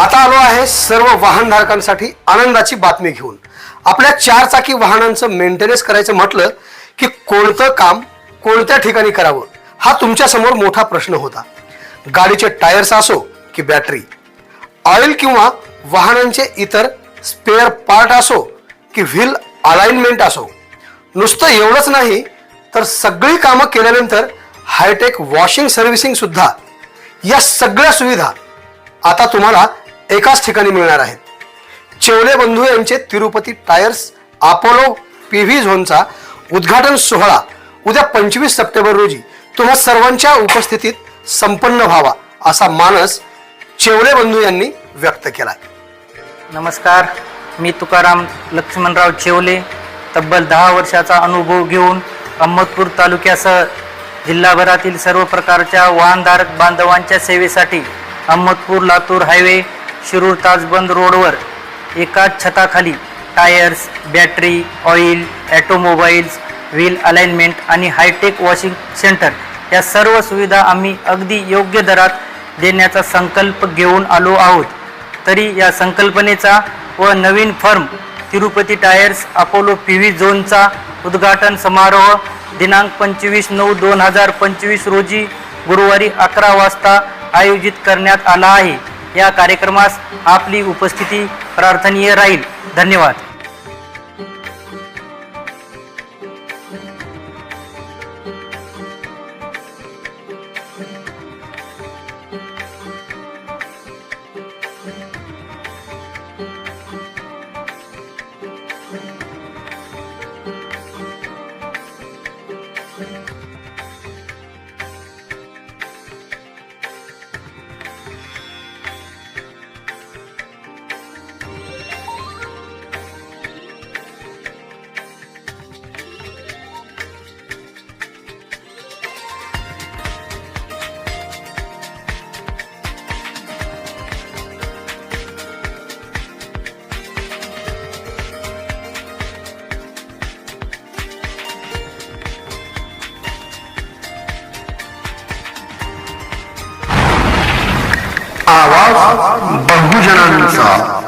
आता आलो आहे सर्व वाहनधारकांसाठी आनंदाची बातमी घेऊन. आपल्या चार चाकी वाहनांचं मेंटेनन्स करायचं म्हटलं की कोणतं काम कोणत्या ठिकाणी करावं हा तुमच्यासमोर मोठा प्रश्न होता. गाडीचे टायर्स असो की बॅटरी ऑइल किंवा वाहनांचे इतर स्पेअर पार्ट असो की व्हील अलाइनमेंट असो नुसतं एवढंच नाही तर सगळी कामं केल्यानंतर हायटेक वॉशिंग सर्व्हिसिंग सुद्धा या सगळ्या सुविधा आता तुम्हाला एकाच ठिकाणी मिळणार आहेत. चेवले बंधू यांचे Tirupati tyres Apollo P V झोनचा उद्घाटन सोहळा उद्या पंचवीस सप्टेंबर रोजी. तुम्हा सर्वांच्या उपस्थितीत संपन्न व्हावा असा मानस चेवले बंधू यांनी व्यक्त केला नमस्कार. मी तुकाराम लक्ष्मणराव चेवले तब्बल दहा वर्षाचा अनुभव घेऊन अहमदपूर तालुक्यासह जिल्हाभरातील सर्व प्रकारच्या वाहनधारक बांधवांच्या सेवेसाठी अहमदपूर लातूर हायवे शिरूर ताजबंद रोडवर एकाच छताखाली tyres battery oil automobiles wheel alignment आणि हायटेक वॉशिंग सेंटर या सर्व सुविधा आम्ही अगदी योग्य दरात देण्याचा संकल्प घेऊन आलो आहोत. तरी या संकल्पनेचा व नवीन firm Tirupati tyres Apollo P V झोनचा उद्घाटन समारोह दिनांक पंचवीस नऊ दोन हजार पंचवीस रोजी गुरुवारी अकरा वाजता आयोजित करण्यात आला आहे. या कार्यक्रमास आपली उपस्थिती प्रार्थनीय राहील. धन्यवाद. आवाज बहुजनांचा.